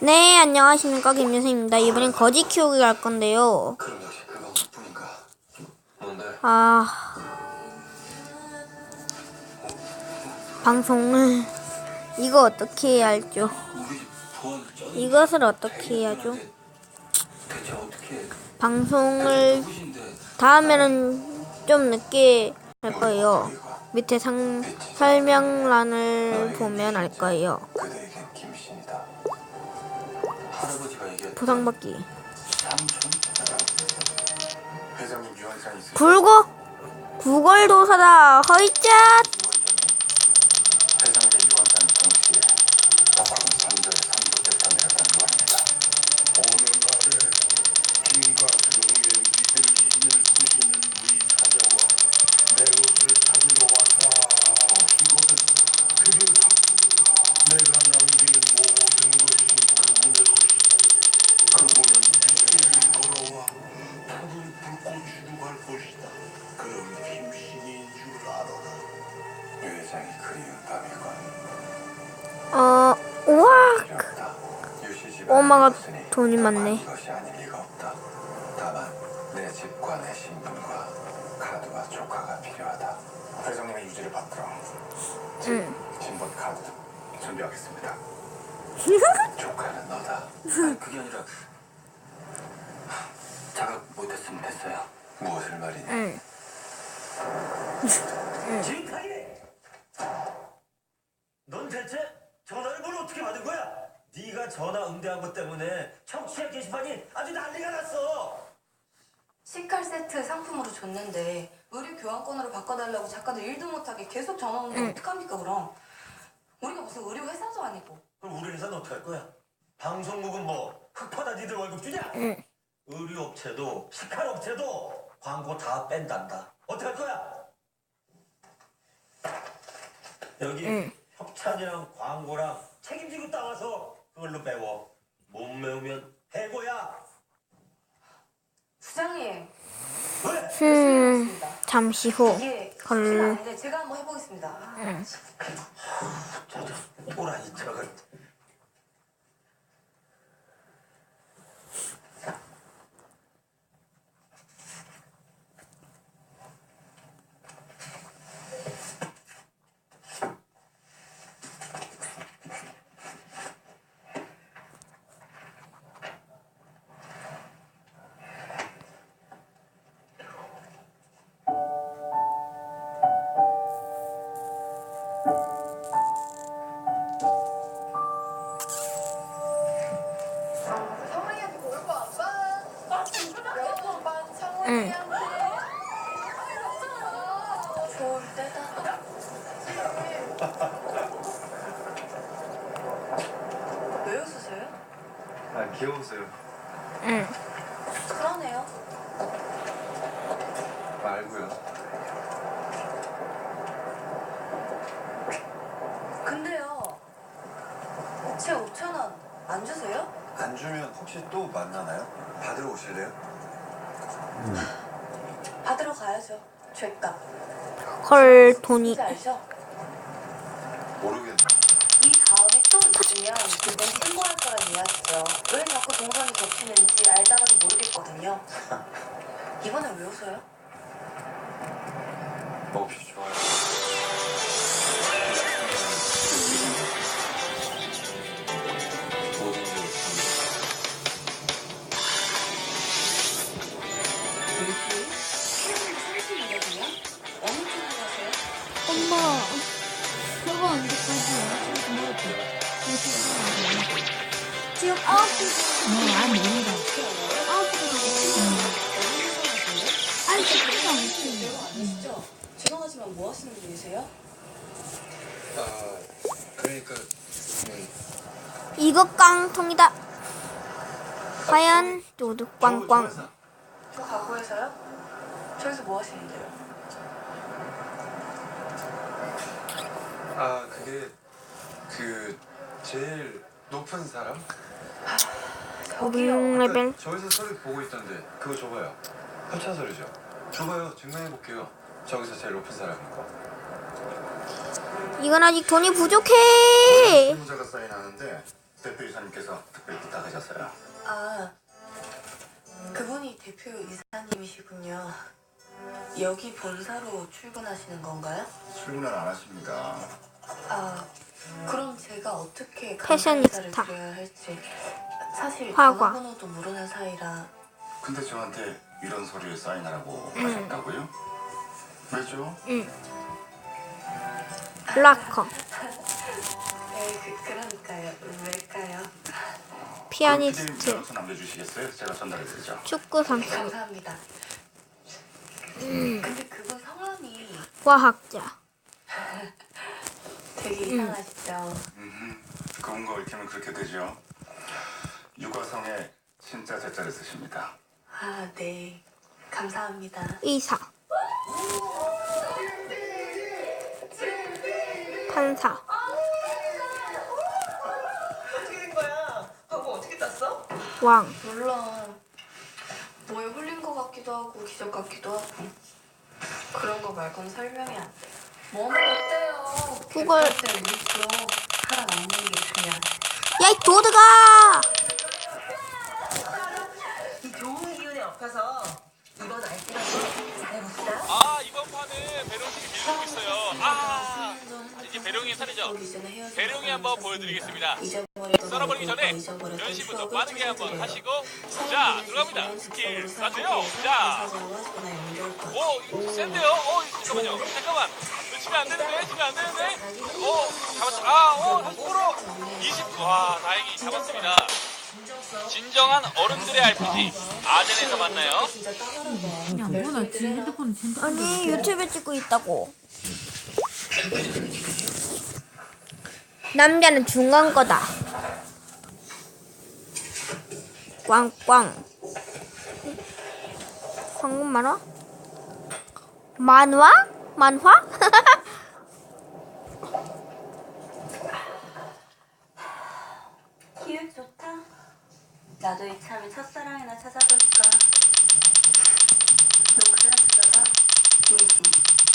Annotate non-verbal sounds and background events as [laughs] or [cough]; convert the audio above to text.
네, 안녕하십니까. 김유수입니다. 이번엔 거지 키우기 할 건데요. 아. 방송을. 이거 어떻게 해야 할죠? 이것을 어떻게 해야죠? 방송을? 다음에는 좀 늦게 할 거예요. 밑에 상, 설명란을 보면 알 거예요. 할아버지가 얘기한 보상받기. 삼촌? 회장님 유언장 있으 불고! 구걸도사다! 허이짠! 유 회장이 그리운 밤이건 어, 우와! 엄마가 돈이 많네. 이것이 아닐 리가 없다. 다만 내 집과 내 신분과 카드와 조카가 필요하다. 회장님의 유지를 받들어. 응. 신분 카드 준비하겠습니다. [laughs] 조카는 너다. 아니, 그게 아니라 자각 못했으면 됐어요. 무엇을 말이냐? 응. 지금까지 넌 대체 전화를 뭘 어떻게 받은 거야? 네가 전화 응대한 것 때문에 청취자 게시판이 아주 난리가 났어. 식칼 세트 상품으로 줬는데 의류 교환권으로 바꿔달라고 작가들 일도 못하게 계속 전화 오는데 어떡합니까 그럼? 우리가 무슨 의류 회사도 아니고 그럼 우리 회사는 어떡할 거야? 방송국은 뭐 흑파다 니들 월급 주냐? 의류 업체도 식칼 업체도 광고 다 뺀단다. 어떡할 거야? 여기 협찬이랑 광고랑 책임지고 따와서 그걸로 배워. 못 메우면 해고야. 부장님 왜? 음, 있습니다. 잠시 후. 않은데 제가 한번 해보겠습니다. 저저 오라니 저걸. 성훈이한테 고백 안 봐? 몇번 반 성훈이한테 좋을 때다. 왜 웃으세요? 아 귀여우세요. 응. 그러네요. 말고요. 근데요. 제 5천 원 안 주세요? 안 주면 혹시 또 만나나요? 받으러 오실래요? 받으러 가야죠. 죄값. 헐, 돈이. 알죠? 모르겠네. 이 다음에 또 있으면 그땐 신고할 거란 이야기죠. 왜 자꾸 동선이 겹치는지 알다가도 모르겠거든요. [laughs] 이번엔 왜 웃어요? 먹기 좋아요. 그거 언제까지 지금 아홉 시. 어, 안 됩니다. 아홉 시 가고 아니, 시간이 안 별로 안 되시죠? 죄송하지만 뭐 하시는 분이세요? 아 그러니까 음, 이거 깡통이다. 과연 도둑 꽝꽝. 저 가구에서요? 저기서 뭐 하시는데요? 아 그게 그 제일 높은 사람? 500레벨. 저기서 서류 보고 있던데 그거 줘봐요. 협찬 서류죠. 줘봐요. 증명해 볼게요. 저기서 제일 높은 사람인 거. 이건 아직 돈이 부족해. 후자가 사인하는데 대표이사님께서 특별히 부탁하셨어요. 아, 그분이 대표 이사님이시군요. 여기 본사로 출근하시는 건가요? 출근을 안 하십니다. 아, 그럼 제가 어떻게 패셔니스타. 감사 인사를 드려야 할지 사실 화과. 전화번호도 모르는 사이라 근데 저한테 이런 서류에 사인하라고 하셨다고요? 왜죠? 락커, [laughs] 네, 그, 그러니까요. 왜일까요? 피아니스트, 서 남겨주시겠어요? 제가 전달해드리죠. 축구 선수, 감사합니다. 근데 그분 성함이 과학자, 되게 이상하시죠? 음, 그런 거 읽히면 그렇게 되죠. 육아성에 진짜 제자를 쓰십니다. 아, 네. 감사합니다. 의사, 판사, 어떻게 된 거야? 하고 어떻게 땄어? 왕, 몰라. 뭐에 홀린 것 같기도 하고 기적 같기도 하고 그런 거 말고는 설명이 안 돼. 뭐뭐 어때요? 그걸-. 야, 이 도드가! 이 좋은 기운에 엎어서 이번 알뜰하게 잘해봅시다. 아 이번 판은 배롱팀이 밀리고 있어요. 아 이제 배롱이 살이죠. 배롱이 한번 보여드리겠습니다. 썰어버리기 전에 연시부터 빠르게 한번 하시고 자 들어갑니다. 스킬 가세요. 자, 오 이거 센데요. 오 잠깐만요. 잠깐만. 놓치면 안 되는데, 놓치면 안 되는데. 오 잡았어. 아오 30% 20. 와 다행히 잡았습니다. 진정한 어른들의 RPG 아덴에서 만나요. 야 뭐나 지 핸드폰 진짜 아니, 유튜브 찍고 있다고. 남자는 중간 거다. 꽝꽝. 황금 만화? 만화? 만화? [laughs] 나도 이참에 첫사랑이나 찾아볼까. 농구를 들어가. 응.